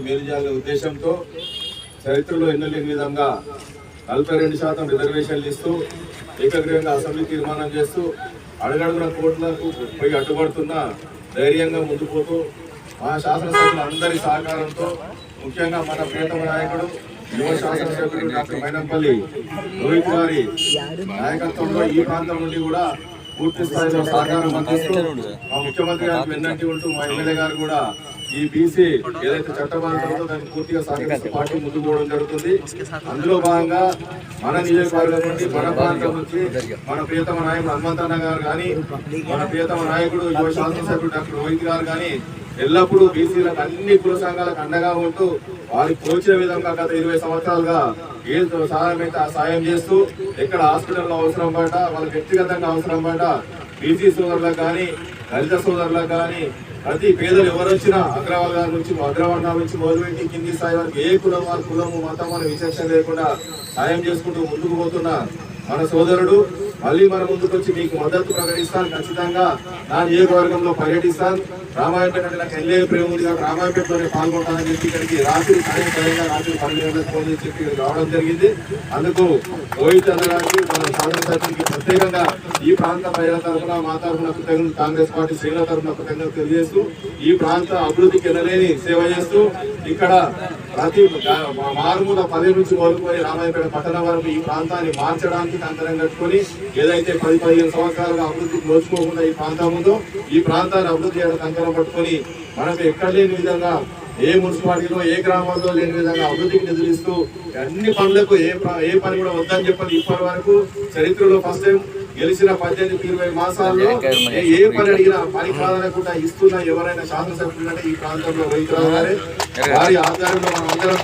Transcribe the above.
మేలు చేయాలనే ఉద్దేశంతో చరిత్రలో ఎన్నలేని విధంగా నలభై రెండు శాతం రిజర్వేషన్లు ఇస్తూ ఏకగ్రీవంగా అసెంబ్లీ తీర్మానం చేస్తూ అడుగడుగున కోట్లకు పోయి అడ్డుపడుతున్న ధైర్యంగా ముందుకుపోతూ మా శాసనసభ్యుల అందరి సహకారంతో ముఖ్యంగా మన ప్రియతమ నాయకుడు యువ శాసనసభ్యుడు డాక్టర్ మైనంపల్లి రోహిత్ గారి నాయకత్వంలో ఈ ప్రాంతం నుండి కూడా పూర్తి స్థాయిలో సహకారం అందిస్తూ మా ముఖ్యమంత్రి గారికి వెన్నంటి ఉంటూ మా ఎమ్మెల్యే గారు కూడా ఈ బీసీ ఏదైతే చట్టబద్ధతో దాన్ని పూర్తిగా సహకరిస్తూ పార్టీ ముందుకు పోవడం జరుగుతుంది. అందులో భాగంగా మన నియోజకవర్గం నుండి మన ప్రాంతం నుంచి మన ప్రియతమ నాయకుడు హనుమంతన్న గారు కానీ మన ప్రియతమ నాయకుడు యువ శాసనసభ్యుడు డాక్టర్ రోహిత్ గారు కానీ ఎల్లప్పుడూ బీసీలకు అన్ని కుల సంఘాలకు అండగా ఉంటూ వారికి తోచిన విధంగా గత ఇరవై సంవత్సరాలుగా ఏ సహాయం అయితే ఆ సాయం చేస్తూ ఎక్కడ హాస్పిటల్లో అవసరం పడ్డ వాళ్ళ వ్యక్తిగతంగా అవసరం పడ్డ బీసీ సోదరులకు కానీ దళిత సోదరులకు కానీ ప్రతి పేదలు ఎవరు వచ్చినా గారి నుంచి అగ్రవర్గాల నుంచి మొదలుపెట్టి కింది స్థాయి వరకు ఏ కులం వారి కులము మతం అనే విచక్షణ లేకుండా సాయం చేసుకుంటూ ముందుకు పోతున్న మన సోదరుడు మళ్ళీ మన ముందుకు వచ్చి మీకు మద్దతు ప్రకటిస్తాను. ఖచ్చితంగా నా నియోజకవర్గంలో పర్యటిస్తాను. రామాయణపేట అంటే నాకు ఎల్లే ప్రేమ ఉంది కాబట్టి రామాయణపేటలోనే పాల్గొంటానని చెప్పి ఇక్కడికి రాత్రి సాయంకాలంగా రాత్రి పన్నెండు ఫోన్ చేసి చెప్పి ఇక్కడికి రావడం జరిగింది. అందుకు రోహిత్ అన్నగారికి మన శాసనసభ్యునికి ప్రత్యేకంగా ఈ ప్రాంత ప్రజల తరఫున మా తరఫున కృతజ్ఞతలు కాంగ్రెస్ పార్టీ శ్రేణుల తరఫున కృతజ్ఞతలు తెలియజేస్తూ ఈ ప్రాంత అభివృద్ధికి ఎనలేని సేవ చేస్తూ ఇక్కడ ప్రతి మారుమూల పది నుంచి మొదలుకొని రామాయపేట పట్టణం వరకు ఈ ప్రాంతాన్ని మార్చడానికి కంకణం కట్టుకొని ఏదైతే పది పదిహేను సంవత్సరాలుగా అభివృద్ధికి నోచుకోకుండా ఈ ప్రాంతం ఉందో ఈ ప్రాంతాన్ని అభివృద్ధి చేయడం కంకణం పట్టుకొని మనకు ఎక్కడ లేని విధంగా ఏ మున్సిపాలిటీలో ఏ గ్రామాల్లో లేని విధంగా అభివృద్ధికి నిధులిస్తూ అన్ని పనులకు ఏ ఏ పని కూడా వద్దని చెప్పని ఇప్పటి వరకు చరిత్రలో ఫస్ట్ టైం గెలిచిన పద్దెనిమిది ఇరవై మాసాల్లో ఏ- పని అడిగినా పని కాదనకుండా ఇస్తున్న ఎవరైనా శాసనసభ్యులు అంటే ఈ ప్రాంతంలో రైతులు వారి ఆధ్వర్యంలో మనం అందరం